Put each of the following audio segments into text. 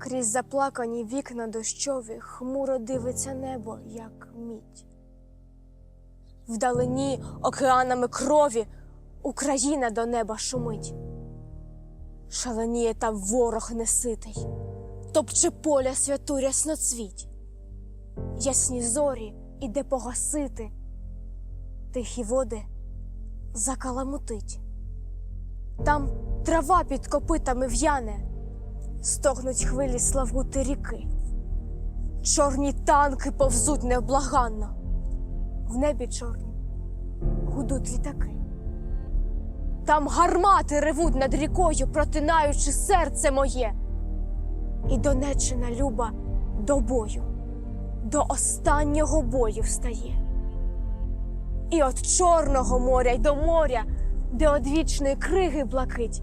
Крізь заплакані вікна дощові хмуро дивиться небо, як мідь. Вдалині океанами крові Україна до неба шумить. Шаленіє там ворог неситий, топче поля святу рясноцвіть. Ясні зорі іде погасити, тихі води закаламутить. Там трава під копитами в'яне, стогнуть хвилі славути ріки. Чорні танки повзуть невблаганно, в небі чорні гудуть літаки. Там гармати ревуть над рікою, протинаючи серце моє. І Донеччина люба до бою, до останнього бою встає. І от Чорного моря й до моря, де одвічної криги блакить,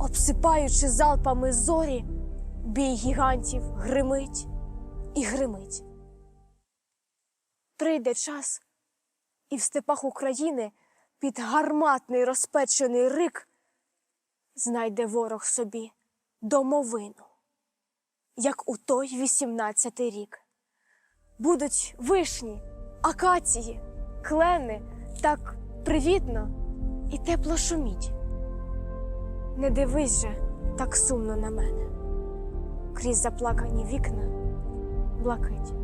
обсипаючи залпами зорі, бій гігантів гримить і гримить. Прийде час, і в степах України під гарматний розпечений рик знайде ворог собі домовину, як у той вісімнадцятий рік. Будуть вишні, акації, клени так привітно і тепло шуміть. Не дивись же так сумно на мене, крізь заплакані вікна блакить.